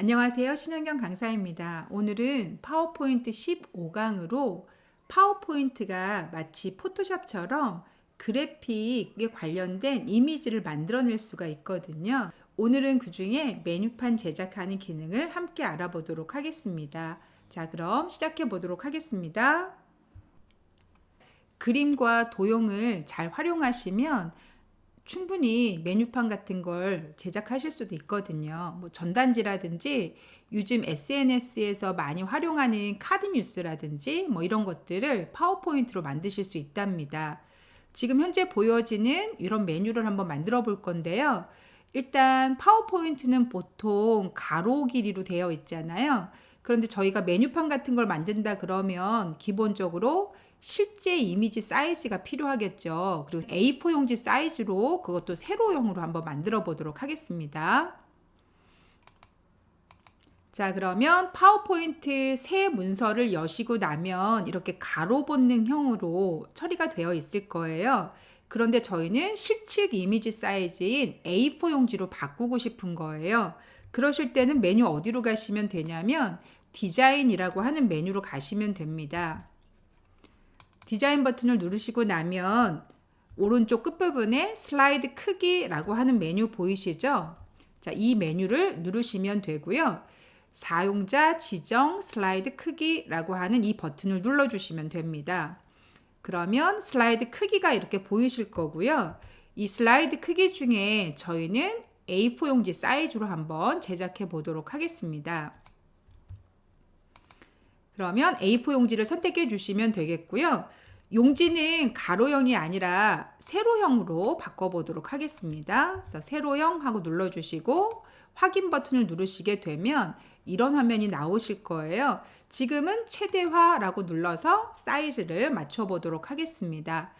안녕하세요. 신현경 강사입니다. 오늘은 파워포인트 15강으로 파워포인트가 마치 포토샵처럼 그래픽에 관련된 이미지를 만들어낼 수가 있거든요. 오늘은 그 중에 메뉴판 제작하는 기능을 함께 알아보도록 하겠습니다. 자, 그럼 시작해 보도록 하겠습니다. 그림과 도형을 잘 활용하시면 충분히 메뉴판 같은 걸 제작하실 수도 있거든요. 뭐 전단지라든지 요즘 SNS에서 많이 활용하는 카드 뉴스라든지 뭐 이런 것들을 파워포인트로 만드실 수 있답니다. 지금 현재 보여지는 이런 메뉴를 한번 만들어 볼 건데요. 일단 파워포인트는 보통 가로 길이로 되어 있잖아요. 그런데 저희가 메뉴판 같은 걸 만든다 그러면 기본적으로 실제 이미지 사이즈가 필요하겠죠. 그리고 A4 용지 사이즈로 그것도 세로형으로 한번 만들어 보도록 하겠습니다. 자, 그러면 파워포인트 새 문서를 여시고 나면 이렇게 가로 본능형으로 처리가 되어 있을 거예요. 그런데 저희는 실측 이미지 사이즈인 A4 용지로 바꾸고 싶은 거예요. 그러실 때는 메뉴 어디로 가시면 되냐면 디자인이라고 하는 메뉴로 가시면 됩니다. 디자인 버튼을 누르시고 나면 오른쪽 끝부분에 슬라이드 크기라고 하는 메뉴 보이시죠? 자, 이 메뉴를 누르시면 되고요. 사용자 지정 슬라이드 크기라고 하는 이 버튼을 눌러주시면 됩니다. 그러면 슬라이드 크기가 이렇게 보이실 거고요. 이 슬라이드 크기 중에 저희는 A4 용지 사이즈로 한번 제작해 보도록 하겠습니다. 그러면 A4 용지를 선택해 주시면 되겠고요. 용지는 가로형이 아니라 세로형으로 바꿔보도록 하겠습니다. 그래서 세로형 하고 눌러주시고 확인 버튼을 누르시게 되면 이런 화면이 나오실 거예요. 지금은 최대화라고 눌러서 사이즈를 맞춰보도록 하겠습니다.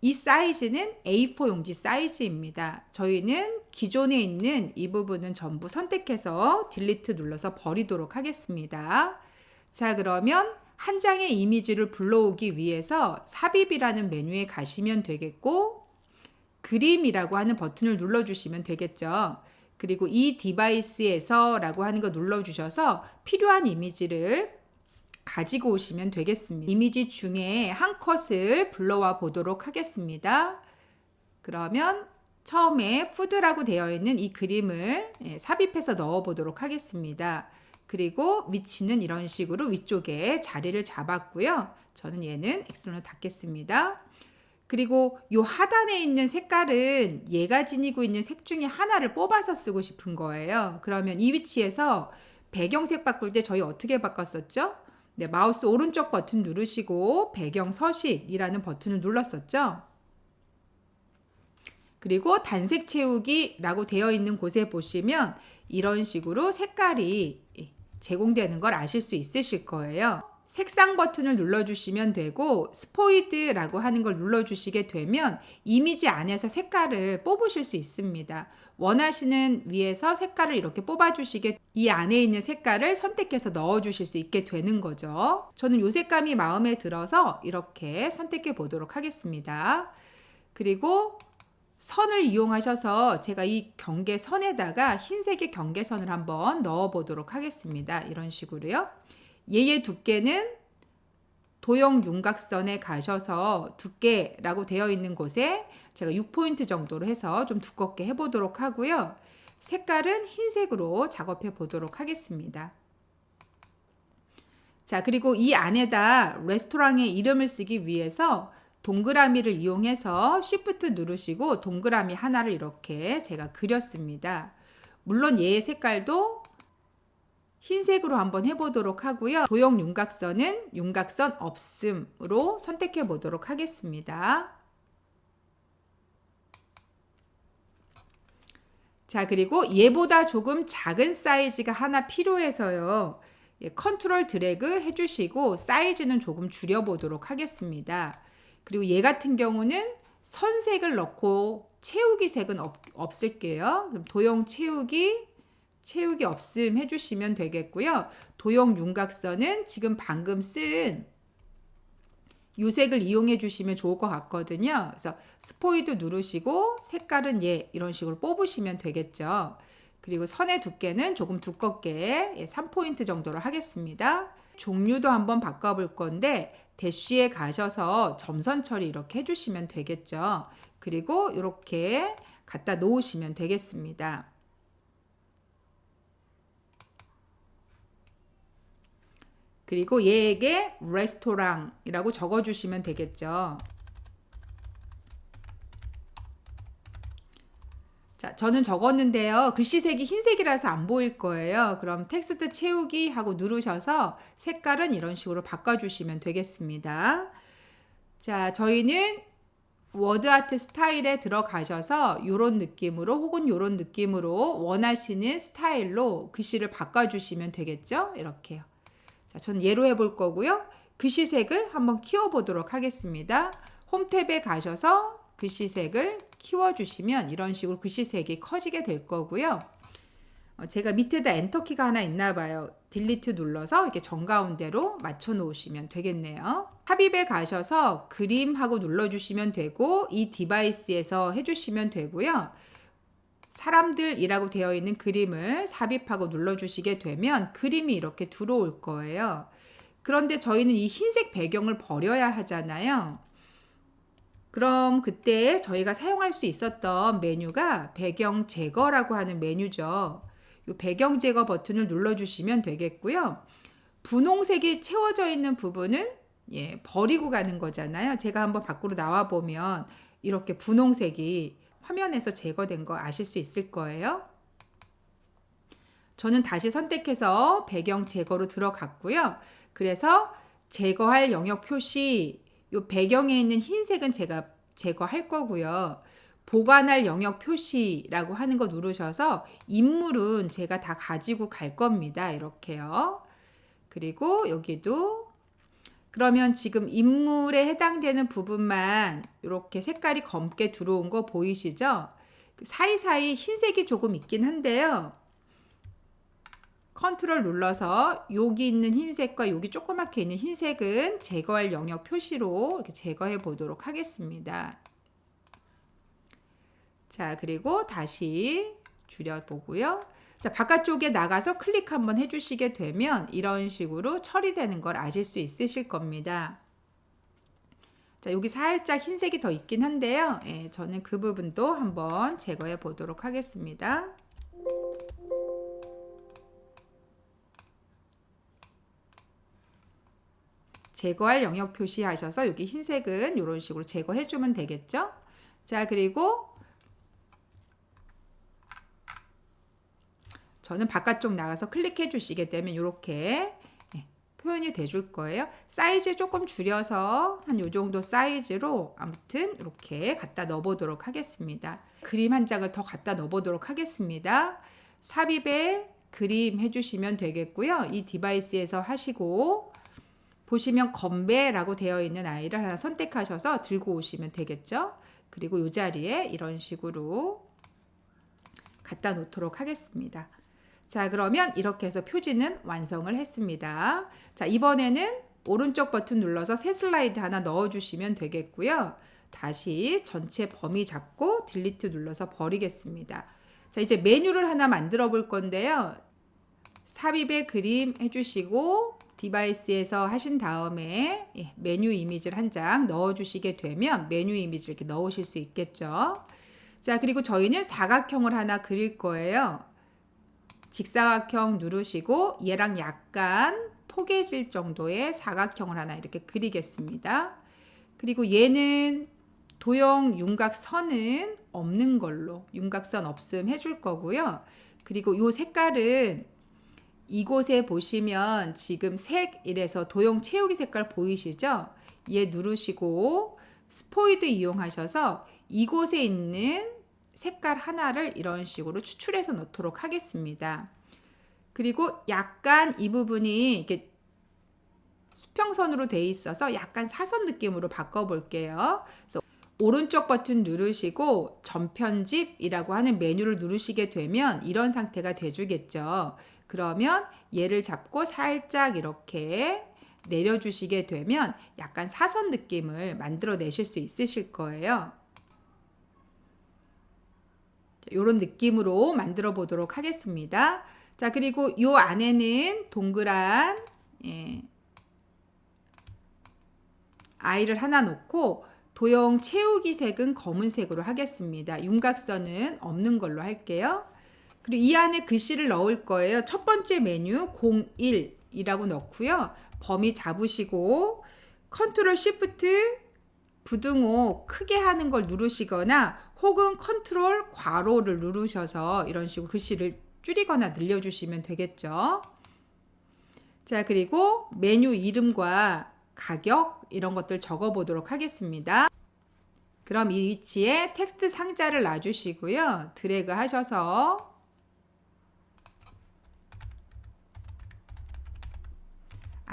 이 사이즈는 A4 용지 사이즈입니다. 저희는 기존에 있는 이 부분은 전부 선택해서 딜리트 눌러서 버리도록 하겠습니다. 자, 그러면 한 장의 이미지를 불러오기 위해서 삽입이라는 메뉴에 가시면 되겠고 그림이라고 하는 버튼을 눌러주시면 되겠죠. 그리고 이 디바이스에서 라고 하는 거 눌러주셔서 필요한 이미지를 가지고 오시면 되겠습니다. 이미지 중에 한 컷을 불러와 보도록 하겠습니다. 그러면 처음에 푸드라고 되어 있는 이 그림을 예, 삽입해서 넣어 보도록 하겠습니다. 그리고 위치는 이런 식으로 위쪽에 자리를 잡았고요. 저는 얘는 엑스론을 닫겠습니다. 그리고 이 하단에 있는 색깔은 얘가 지니고 있는 색 중에 하나를 뽑아서 쓰고 싶은 거예요. 그러면 이 위치에서 배경색 바꿀 때 저희 어떻게 바꿨었죠? 네, 마우스 오른쪽 버튼 누르시고 배경 서식이라는 버튼을 눌렀었죠. 그리고 단색 채우기라고 되어 있는 곳에 보시면 이런 식으로 색깔이 제공되는 걸 아실 수 있으실 거예요. 색상 버튼을 눌러주시면 되고 스포이드라고 하는 걸 눌러주시게 되면 이미지 안에서 색깔을 뽑으실 수 있습니다. 원하시는 위에서 색깔을 이렇게 뽑아주시게 이 안에 있는 색깔을 선택해서 넣어주실 수 있게 되는 거죠. 저는 이 색감이 마음에 들어서 이렇게 선택해 보도록 하겠습니다. 그리고 선을 이용하셔서 제가 이 경계선에다가 흰색의 경계선을 한번 넣어 보도록 하겠습니다. 이런 식으로요. 얘의 두께는 도형 윤곽선에 가셔서 두께라고 되어 있는 곳에 제가 6포인트 정도로 해서 좀 두껍게 해보도록 하고요. 색깔은 흰색으로 작업해 보도록 하겠습니다. 자, 그리고 이 안에다 레스토랑의 이름을 쓰기 위해서 동그라미를 이용해서 Shift 누르시고 동그라미 하나를 이렇게 제가 그렸습니다. 물론 얘의 색깔도 흰색으로 한번 해보도록 하고요. 도형 윤곽선은 윤곽선 없음으로 선택해 보도록 하겠습니다. 자, 그리고 얘보다 조금 작은 사이즈가 하나 필요해서요. 예, 컨트롤 드래그 해주시고 사이즈는 조금 줄여보도록 하겠습니다. 그리고 얘 같은 경우는 선색을 넣고 채우기 색은 없, 없을게요. 그럼 도형 채우기, 채우기 없음 해주시면 되겠고요. 도형 윤곽선은 지금 방금 쓴 요색을 이용해 주시면 좋을 것 같거든요. 그래서 스포이드 누르시고 색깔은 얘 이런 식으로 뽑으시면 되겠죠. 그리고 선의 두께는 조금 두껍게 예, 3포인트 정도로 하겠습니다. 종류도 한번 바꿔볼 건데 대쉬에 가셔서 점선 처리 이렇게 해주시면 되겠죠. 그리고 이렇게 갖다 놓으시면 되겠습니다. 그리고 얘에게 레스토랑이라고 적어주시면 되겠죠. 자, 저는 적었는데요. 글씨색이 흰색이라서 안 보일 거예요. 그럼 텍스트 채우기 하고 누르셔서 색깔은 이런 식으로 바꿔주시면 되겠습니다. 자, 저희는 워드아트 스타일에 들어가셔서 이런 느낌으로 혹은 이런 느낌으로 원하시는 스타일로 글씨를 바꿔주시면 되겠죠? 이렇게요. 자, 전 예로 해볼 거고요. 글씨색을 한번 키워보도록 하겠습니다. 홈 탭에 가셔서 글씨색을 키워주시면 이런 식으로 글씨색이 커지게 될 거고요. 어, 제가 밑에다 엔터키가 하나 있나 봐요. 딜리트 눌러서 이렇게 정가운데로 맞춰 놓으시면 되겠네요. 삽입에 가셔서 그림하고 눌러주시면 되고 이 디바이스에서 해주시면 되고요. 사람들이라고 되어 있는 그림을 삽입하고 눌러주시게 되면 그림이 이렇게 들어올 거예요. 그런데 저희는 이 흰색 배경을 버려야 하잖아요. 그럼 그때 저희가 사용할 수 있었던 메뉴가 배경 제거라고 하는 메뉴죠. 이 배경 제거 버튼을 눌러주시면 되겠고요. 분홍색이 채워져 있는 부분은 예, 버리고 가는 거잖아요. 제가 한번 밖으로 나와 보면 이렇게 분홍색이 화면에서 제거된 거 아실 수 있을 거예요. 저는 다시 선택해서 배경 제거로 들어갔고요. 그래서 제거할 영역 표시, 이 배경에 있는 흰색은 제가 제거할 거고요. 보관할 영역 표시라고 하는 거 누르셔서 인물은 제가 다 가지고 갈 겁니다. 이렇게요. 그리고 여기도 그러면 지금 인물에 해당되는 부분만 이렇게 색깔이 검게 들어온 거 보이시죠? 그 사이사이 흰색이 조금 있긴 한데요. 컨트롤 눌러서 여기 있는 흰색과 여기 조그맣게 있는 흰색은 제거할 영역 표시로 이렇게 제거해 보도록 하겠습니다. 자, 그리고 다시 줄여보고요. 자, 바깥쪽에 나가서 클릭 한번 해주시게 되면 이런 식으로 처리되는 걸 아실 수 있으실 겁니다. 자, 여기 살짝 흰색이 더 있긴 한데요. 예, 저는 그 부분도 한번 제거해 보도록 하겠습니다. 제거할 영역 표시하셔서 여기 흰색은 이런 식으로 제거해 주면 되겠죠? 자, 그리고 저는 바깥쪽 나가서 클릭해 주시게 되면 이렇게 예, 표현이 돼 줄 거예요. 사이즈 조금 줄여서 한 요 정도 사이즈로 아무튼 이렇게 갖다 넣어 보도록 하겠습니다. 그림 한 장을 더 갖다 넣어 보도록 하겠습니다. 삽입에 그림 해주시면 되겠고요. 이 디바이스에서 하시고 보시면 건배라고 되어 있는 아이를 하나 선택하셔서 들고 오시면 되겠죠. 그리고 이 자리에 이런 식으로 갖다 놓도록 하겠습니다. 자, 그러면 이렇게 해서 표지는 완성을 했습니다. 자, 이번에는 오른쪽 버튼 눌러서 새 슬라이드 하나 넣어 주시면 되겠고요. 다시 전체 범위 잡고 딜리트 눌러서 버리겠습니다. 자, 이제 메뉴를 하나 만들어 볼 건데요. 삽입의 그림 해주시고 디바이스에서 하신 다음에 예, 메뉴 이미지를 한 장 넣어 주시게 되면 메뉴 이미지 이렇게 넣으실 수 있겠죠. 자, 그리고 저희는 사각형을 하나 그릴 거예요. 직사각형 누르시고 얘랑 약간 포개질 정도의 사각형을 하나 이렇게 그리겠습니다. 그리고 얘는 도형 윤곽선은 없는 걸로 윤곽선 없음 해줄 거고요. 그리고 이 색깔은 이곳에 보시면 지금 색 이래서 도형 채우기 색깔 보이시죠? 얘 누르시고 스포이드 이용하셔서 이곳에 있는 색깔 하나를 이런 식으로 추출해서 넣도록 하겠습니다. 그리고 약간 이 부분이 이렇게 수평선으로 돼 있어서 약간 사선 느낌으로 바꿔 볼게요. 그래서 오른쪽 버튼 누르시고 전편집이라고 하는 메뉴를 누르시게 되면 이런 상태가 돼주겠죠. 그러면 얘를 잡고 살짝 이렇게 내려주시게 되면 약간 사선 느낌을 만들어 내실 수 있으실 거예요. 이런 느낌으로 만들어 보도록 하겠습니다. 자, 그리고 이 안에는 동그란 예, 아이를 하나 놓고 도형 채우기 색은 검은색으로 하겠습니다. 윤곽선은 없는 걸로 할게요. 그리고 이 안에 글씨를 넣을 거예요. 첫 번째 메뉴 01이라고 넣고요. 범위 잡으시고 컨트롤 시프트 부등호 크게 하는 걸 누르시거나 혹은 컨트롤 괄호를 누르셔서 이런 식으로 글씨를 줄이거나 늘려주시면 되겠죠. 자, 그리고 메뉴 이름과 가격 이런 것들 적어 보도록 하겠습니다. 그럼 이 위치에 텍스트 상자를 놔주시고요. 드래그 하셔서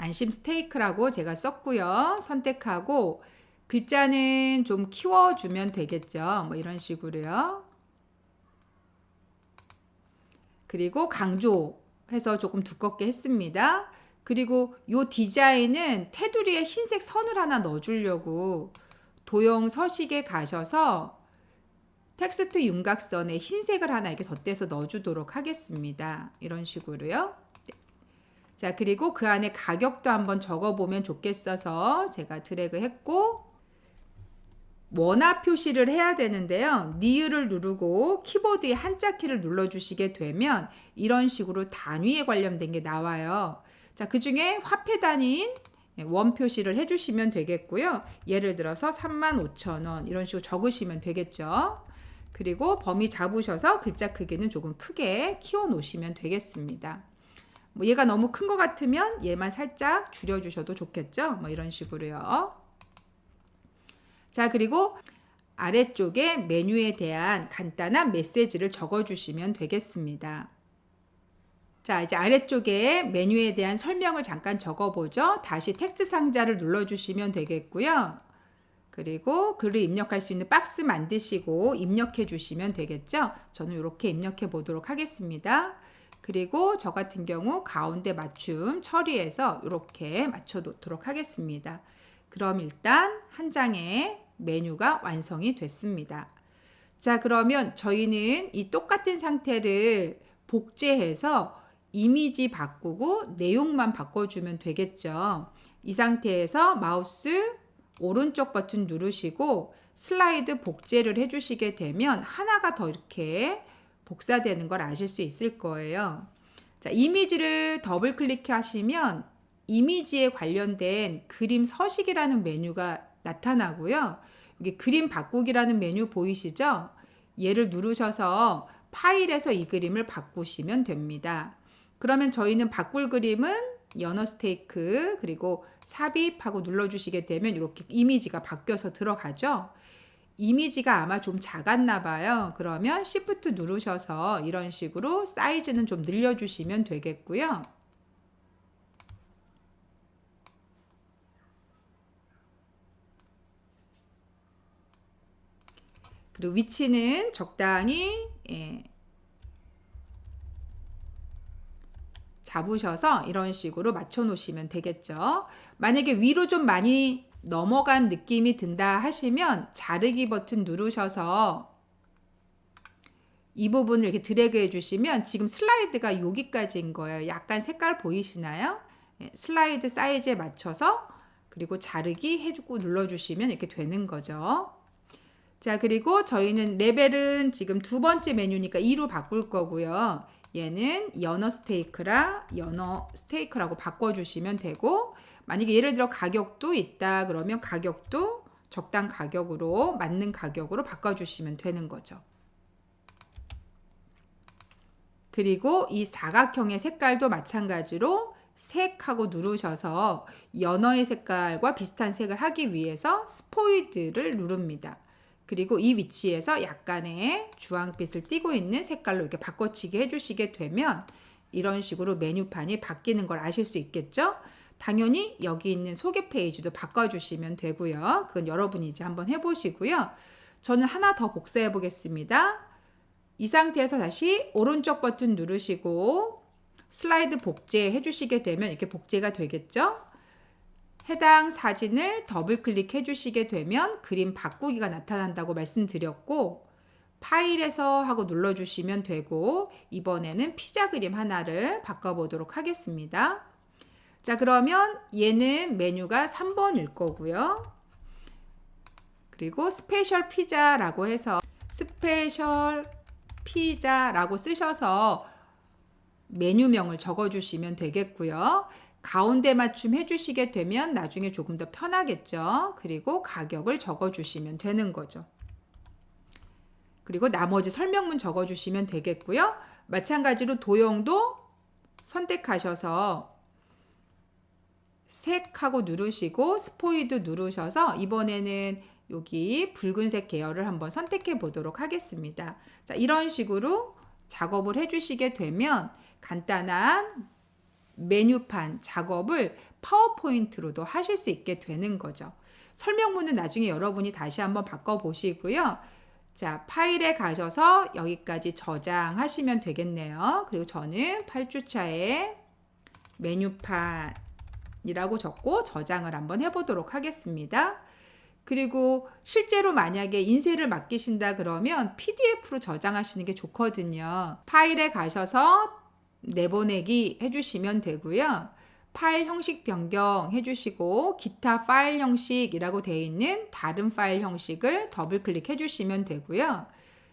안심 스테이크라고 제가 썼고요. 선택하고 글자는 좀 키워주면 되겠죠. 뭐 이런 식으로요. 그리고 강조해서 조금 두껍게 했습니다. 그리고 요 디자인은 테두리에 흰색 선을 하나 넣어주려고 도형 서식에 가셔서 텍스트 윤곽선에 흰색을 하나 이렇게 덧대서 넣어주도록 하겠습니다. 이런 식으로요. 네. 자, 그리고 그 안에 가격도 한번 적어보면 좋겠어서 제가 드래그 했고, 원화 표시를 해야 되는데요. 니을을 누르고 키보드의 한자 키를 눌러주시게 되면 이런 식으로 단위에 관련된 게 나와요. 자, 그 중에 화폐 단위인 원 표시를 해주시면 되겠고요. 예를 들어서 35,000원 이런 식으로 적으시면 되겠죠. 그리고 범위 잡으셔서 글자 크기는 조금 크게 키워 놓으시면 되겠습니다. 뭐 얘가 너무 큰 것 같으면 얘만 살짝 줄여주셔도 좋겠죠. 뭐 이런 식으로요. 자, 그리고 아래쪽에 메뉴에 대한 간단한 메시지를 적어주시면 되겠습니다. 자, 이제 아래쪽에 메뉴에 대한 설명을 잠깐 적어보죠. 다시 텍스트 상자를 눌러주시면 되겠고요. 그리고 글을 입력할 수 있는 박스 만드시고 입력해 주시면 되겠죠. 저는 이렇게 입력해 보도록 하겠습니다. 그리고 저 같은 경우 가운데 맞춤 처리해서 이렇게 맞춰 놓도록 하겠습니다. 그럼 일단 한 장의 메뉴가 완성이 됐습니다. 자, 그러면 저희는 이 똑같은 상태를 복제해서 이미지 바꾸고 내용만 바꿔주면 되겠죠. 이 상태에서 마우스 오른쪽 버튼 누르시고 슬라이드 복제를 해주시게 되면 하나가 더 이렇게 복사되는 걸 아실 수 있을 거예요. 자, 이미지를 더블 클릭하시면 이미지에 관련된 그림 서식이라는 메뉴가 나타나고요. 여기 그림 바꾸기라는 메뉴 보이시죠? 얘를 누르셔서 파일에서 이 그림을 바꾸시면 됩니다. 그러면 저희는 바꿀 그림은 연어 스테이크 그리고 삽입하고 눌러주시게 되면 이렇게 이미지가 바뀌어서 들어가죠. 이미지가 아마 좀 작았나 봐요. 그러면 Shift 누르셔서 이런 식으로 사이즈는 좀 늘려주시면 되겠고요. 그리고 위치는 적당히 예, 잡으셔서 이런 식으로 맞춰 놓으시면 되겠죠. 만약에 위로 좀 많이 넘어간 느낌이 든다 하시면 자르기 버튼 누르셔서 이 부분을 이렇게 드래그 해주시면 지금 슬라이드가 여기까지인 거예요. 약간 색깔 보이시나요? 예, 슬라이드 사이즈에 맞춰서 그리고 자르기 해주고 눌러주시면 이렇게 되는 거죠. 자, 그리고 저희는 레벨은 지금 두 번째 메뉴니까 2로 바꿀 거고요. 얘는 연어 스테이크라 연어 스테이크라고 바꿔주시면 되고 만약에 예를 들어 가격도 있다 그러면 가격도 적당 가격으로 맞는 가격으로 바꿔주시면 되는 거죠. 그리고 이 사각형의 색깔도 마찬가지로 색하고 누르셔서 연어의 색깔과 비슷한 색을 하기 위해서 스포이드를 누릅니다. 그리고 이 위치에서 약간의 주황빛을 띠고 있는 색깔로 이렇게 바꿔치기 해주시게 되면 이런 식으로 메뉴판이 바뀌는 걸 아실 수 있겠죠? 당연히 여기 있는 소개 페이지도 바꿔주시면 되고요. 그건 여러분이 이제 한번 해보시고요. 저는 하나 더 복사해 보겠습니다. 이 상태에서 다시 오른쪽 버튼 누르시고 슬라이드 복제 해 주시게 되면 이렇게 복제가 되겠죠? 해당 사진을 더블 클릭해 주시게 되면 그림 바꾸기가 나타난다고 말씀드렸고 파일에서 하고 눌러주시면 되고 이번에는 피자 그림 하나를 바꿔보도록 하겠습니다. 자 그러면 얘는 메뉴가 3번일 거고요. 그리고 스페셜 피자라고 해서 스페셜 피자라고 쓰셔서 메뉴명을 적어주시면 되겠고요. 가운데 맞춤 해주시게 되면 나중에 조금 더 편하겠죠. 그리고 가격을 적어주시면 되는 거죠. 그리고 나머지 설명문 적어주시면 되겠고요. 마찬가지로 도형도 선택하셔서 색 하고 누르시고 스포이드 누르셔서 이번에는 여기 붉은색 계열을 한번 선택해 보도록 하겠습니다. 자, 이런 식으로 작업을 해주시게 되면 간단한 메뉴판 작업을 파워포인트로도 하실 수 있게 되는 거죠. 설명문은 나중에 여러분이 다시 한번 바꿔보시고요. 자, 파일에 가셔서 여기까지 저장하시면 되겠네요. 그리고 저는 8주차에 메뉴판 이라고 적고 저장을 한번 해보도록 하겠습니다. 그리고 실제로 만약에 인쇄를 맡기신다 그러면 PDF로 저장하시는 게 좋거든요. 파일에 가셔서 내보내기 해주시면 되고요. 파일 형식 변경 해주시고 기타 파일 형식이라고 되어 있는 다른 파일 형식을 더블 클릭해 주시면 되고요.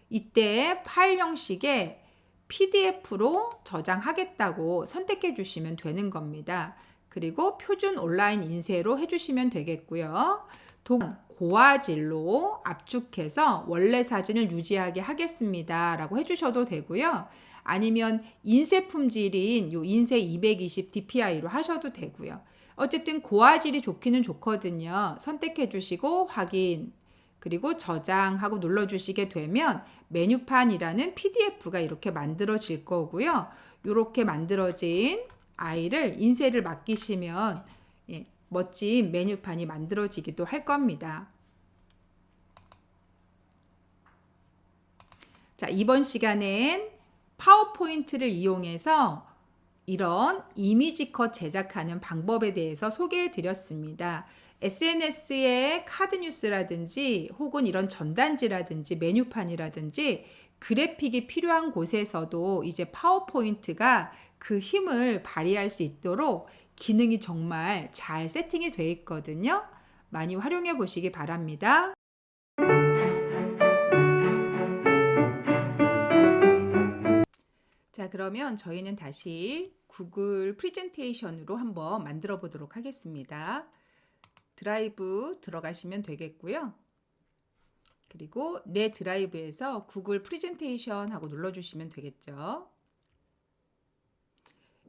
이때 파일 형식에 PDF로 저장하겠다고 선택해 주시면 되는 겁니다. 그리고 표준 온라인 인쇄로 해주시면 되겠고요. 도 고화질로 압축해서 원래 사진을 유지하게 하겠습니다. 라고 해주셔도 되고요. 아니면 인쇄 품질인 요 인쇄 220 DPI로 하셔도 되고요. 어쨌든 고화질이 좋기는 좋거든요. 선택해 주시고 확인 그리고 저장하고 눌러 주시게 되면 메뉴판이라는 PDF가 이렇게 만들어질 거고요. 이렇게 만들어진 아이를 인쇄를 맡기시면 예, 멋진 메뉴판이 만들어지기도 할 겁니다. 자, 이번 시간엔 파워포인트를 이용해서 이런 이미지 컷 제작하는 방법에 대해서 소개해 드렸습니다. SNS에 카드 뉴스라든지 혹은 이런 전단지라든지 메뉴판이라든지 그래픽이 필요한 곳에서도 이제 파워포인트가 그 힘을 발휘할 수 있도록 기능이 정말 잘 세팅이 되어 있거든요. 많이 활용해 보시기 바랍니다. 자, 그러면 저희는 다시 구글 프레젠테이션으로 한번 만들어 보도록 하겠습니다. 드라이브 들어가시면 되겠고요. 그리고 내 드라이브에서 구글 프레젠테이션 하고 눌러주시면 되겠죠.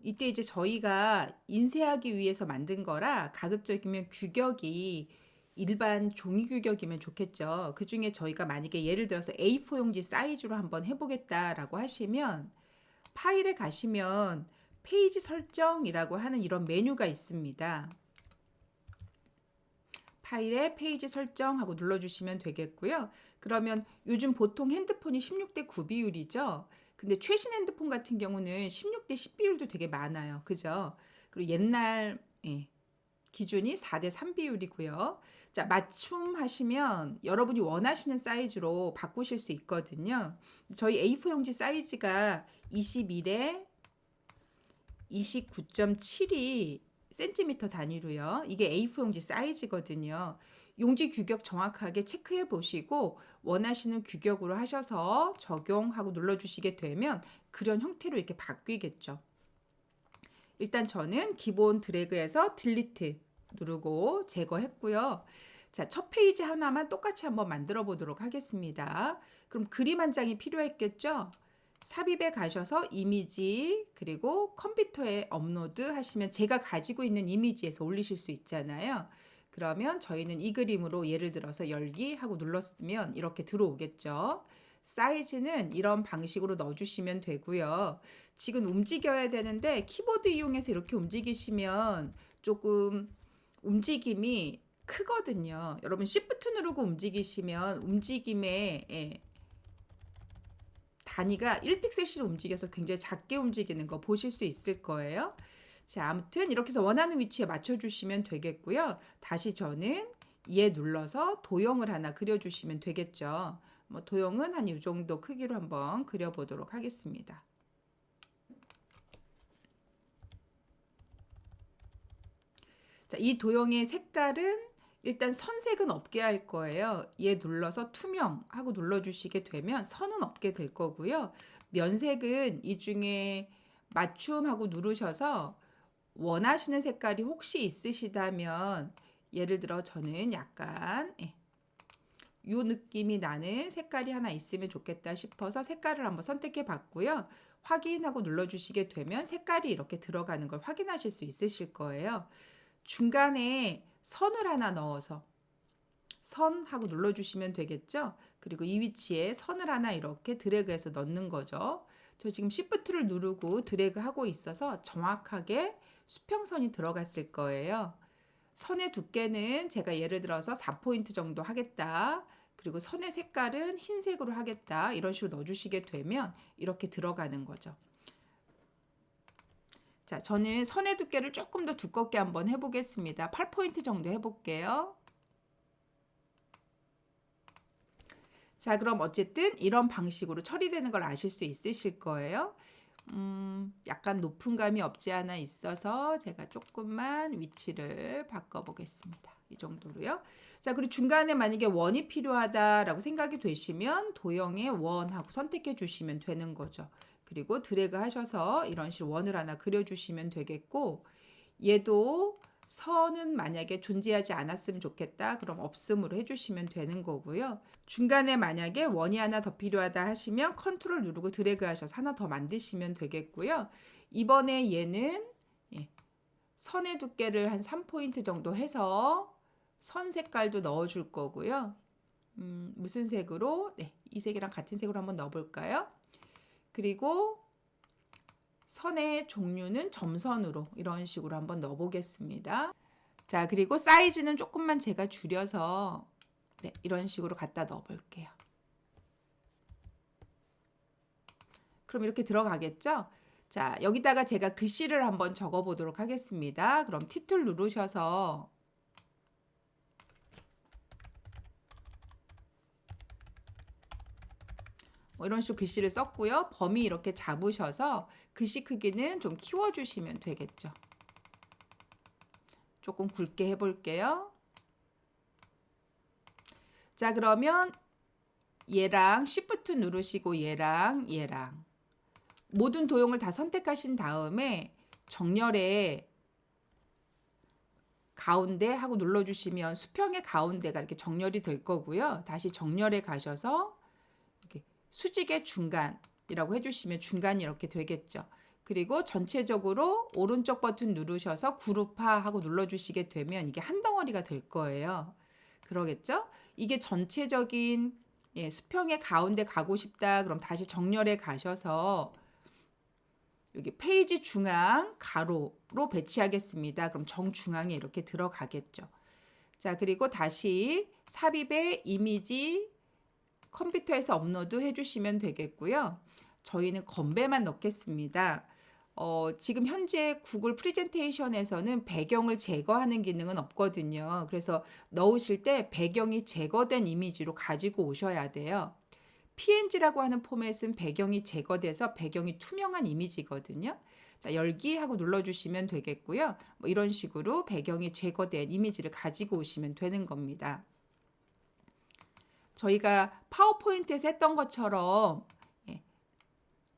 이때 이제 저희가 인쇄하기 위해서 만든 거라 가급적이면 규격이 일반 종이 규격이면 좋겠죠. 그 중에 저희가 만약에 예를 들어서 A4 용지 사이즈로 한번 해보겠다라고 하시면 파일에 가시면 페이지 설정이라고 하는 이런 메뉴가 있습니다. 파일에 페이지 설정하고 눌러주시면 되겠고요. 그러면 요즘 보통 핸드폰이 16대 9 비율이죠. 근데 최신 핸드폰 같은 경우는 16대 10 비율도 되게 많아요. 그죠? 그리고 옛날 예, 기준이 4대 3 비율이고요. 자, 맞춤 하시면 여러분이 원하시는 사이즈로 바꾸실 수 있거든요. 저희 A4 용지 사이즈가 21에 29.7이 센티미터 단위로요. 이게 A4 용지 사이즈거든요. 용지 규격 정확하게 체크해 보시고 원하시는 규격으로 하셔서 적용하고 눌러주시게 되면 그런 형태로 이렇게 바뀌겠죠. 일단 저는 기본 드래그해서 딜리트 누르고 제거했고요. 자, 첫 페이지 하나만 똑같이 한번 만들어 보도록 하겠습니다. 그럼 그림 한 장이 필요했겠죠? 삽입에 가셔서 이미지 그리고 컴퓨터에 업로드 하시면 제가 가지고 있는 이미지에서 올리실 수 있잖아요. 그러면 저희는 이 그림으로 예를 들어서 열기 하고 눌렀으면 이렇게 들어오겠죠. 사이즈는 이런 방식으로 넣어주시면 되고요. 지금 움직여야 되는데 키보드 이용해서 이렇게 움직이시면 조금 움직임이 크거든요. 여러분 Shift 누르고 움직이시면 움직임에 예, 단위가 1픽셀씩 움직여서 굉장히 작게 움직이는 거 보실 수 있을 거예요. 자, 아무튼 이렇게 해서 원하는 위치에 맞춰주시면 되겠고요. 다시 저는 얘 눌러서 도형을 하나 그려주시면 되겠죠. 뭐 도형은 한 이 정도 크기로 한번 그려보도록 하겠습니다. 자, 이 도형의 색깔은 일단 선색은 없게 할 거예요. 얘 눌러서 투명 하고 눌러주시게 되면 선은 없게 될 거고요. 면색은 이 중에 맞춤하고 누르셔서 원하시는 색깔이 혹시 있으시다면 예를 들어 저는 약간 예, 요 느낌이 나는 색깔이 하나 있으면 좋겠다 싶어서 색깔을 한번 선택해 봤고요. 확인하고 눌러주시게 되면 색깔이 이렇게 들어가는 걸 확인하실 수 있으실 거예요. 중간에 선을 하나 넣어서 선 하고 눌러주시면 되겠죠. 그리고 이 위치에 선을 하나 이렇게 드래그해서 넣는 거죠. 저 지금 Shift를 누르고 드래그 하고 있어서 정확하게 수평선이 들어갔을 거예요. 선의 두께는 제가 예를 들어서 4포인트 정도 하겠다. 그리고 선의 색깔은 흰색으로 하겠다. 이런 식으로 넣어주시게 되면 이렇게 들어가는 거죠. 자, 저는 선의 두께를 조금 더 두껍게 한번 해보겠습니다. 8포인트 정도 해볼게요. 자, 그럼 어쨌든 이런 방식으로 처리되는 걸 아실 수 있으실 거예요. 음, 약간 높은 감이 없지 않아 있어서 제가 조금만 위치를 바꿔보겠습니다. 이 정도로요. 자, 그리고 중간에 만약에 원이 필요하다라고 생각이 되시면 도형의 원하고 선택해 주시면 되는 거죠. 그리고 드래그 하셔서 이런 식으로 원을 하나 그려주시면 되겠고 얘도 선은 만약에 존재하지 않았으면 좋겠다. 그럼 없음으로 해주시면 되는 거고요. 중간에 만약에 원이 하나 더 필요하다 하시면 컨트롤 누르고 드래그 하셔서 하나 더 만드시면 되겠고요. 이번에 얘는 예, 선의 두께를 한 3포인트 정도 해서 선 색깔도 넣어줄 거고요. 음, 무슨 색으로? 네, 이 색이랑 같은 색으로 한번 넣어볼까요? 그리고 선의 종류는 점선으로 이런 식으로 한번 넣어보겠습니다. 자, 그리고 사이즈는 조금만 제가 줄여서 네, 이런 식으로 갖다 넣어볼게요. 그럼 이렇게 들어가겠죠? 자, 여기다가 제가 글씨를 한번 적어보도록 하겠습니다. 그럼 T툴 누르셔서 뭐 이런 식으로 글씨를 썼고요. 범위 이렇게 잡으셔서 글씨 크기는 좀 키워주시면 되겠죠. 조금 굵게 해볼게요. 자, 그러면 얘랑 Shift 누르시고 얘랑 얘랑 모든 도형을 다 선택하신 다음에 정렬에 가운데 하고 눌러주시면 수평의 가운데가 이렇게 정렬이 될 거고요. 다시 정렬에 가셔서 수직의 중간이라고 해주시면 중간이 이렇게 되겠죠. 그리고 전체적으로 오른쪽 버튼 누르셔서 그룹화 하고 눌러주시게 되면 이게 한 덩어리가 될 거예요. 그러겠죠? 이게 전체적인 예, 수평의 가운데 가고 싶다. 그럼 다시 정렬에 가셔서 여기 페이지 중앙 가로로 배치하겠습니다. 그럼 정중앙에 이렇게 들어가겠죠. 자, 그리고 다시 삽입의 이미지 컴퓨터에서 업로드 해주시면 되겠고요. 저희는 건배만 넣겠습니다. 어, 지금 현재 구글 프리젠테이션에서는 배경을 제거하는 기능은 없거든요. 그래서 넣으실 때 배경이 제거된 이미지로 가지고 오셔야 돼요. PNG라고 하는 포맷은 배경이 제거돼서 배경이 투명한 이미지거든요. 자, 열기 하고 눌러주시면 되겠고요. 뭐 이런 식으로 배경이 제거된 이미지를 가지고 오시면 되는 겁니다. 저희가 파워포인트에서 했던 것처럼 예,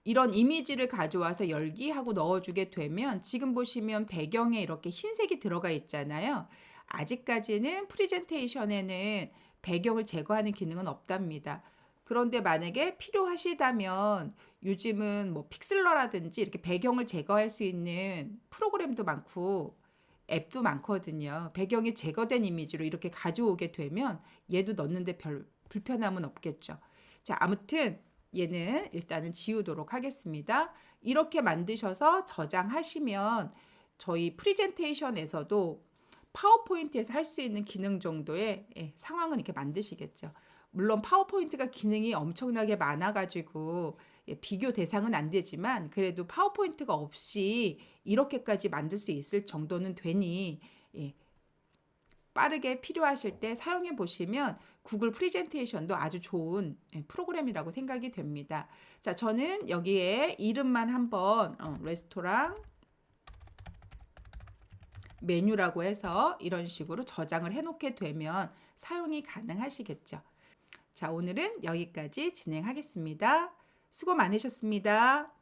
이런 이미지를 가져와서 열기하고 넣어주게 되면 지금 보시면 배경에 이렇게 흰색이 들어가 있잖아요. 아직까지는 프리젠테이션에는 배경을 제거하는 기능은 없답니다. 그런데 만약에 필요하시다면 요즘은 뭐 픽슬러라든지 이렇게 배경을 제거할 수 있는 프로그램도 많고 앱도 많거든요. 배경이 제거된 이미지로 이렇게 가져오게 되면 얘도 넣는데 별 불편함은 없겠죠. 자, 아무튼 얘는 일단은 지우도록 하겠습니다. 이렇게 만드셔서 저장하시면 저희 프리젠테이션에서도 파워포인트에서 할 수 있는 기능 정도의 예, 상황은 이렇게 만드시겠죠. 물론 파워포인트가 기능이 엄청나게 많아가지고 예, 비교 대상은 안 되지만 그래도 파워포인트가 없이 이렇게까지 만들 수 있을 정도는 되니 예, 빠르게 필요하실 때 사용해 보시면 구글 프리젠테이션도 아주 좋은 예, 프로그램이라고 생각이 됩니다. 자, 저는 여기에 이름만 한번 어, 레스토랑 메뉴라고 해서 이런 식으로 저장을 해놓게 되면 사용이 가능하시겠죠. 자, 오늘은 여기까지 진행하겠습니다. 수고 많으셨습니다.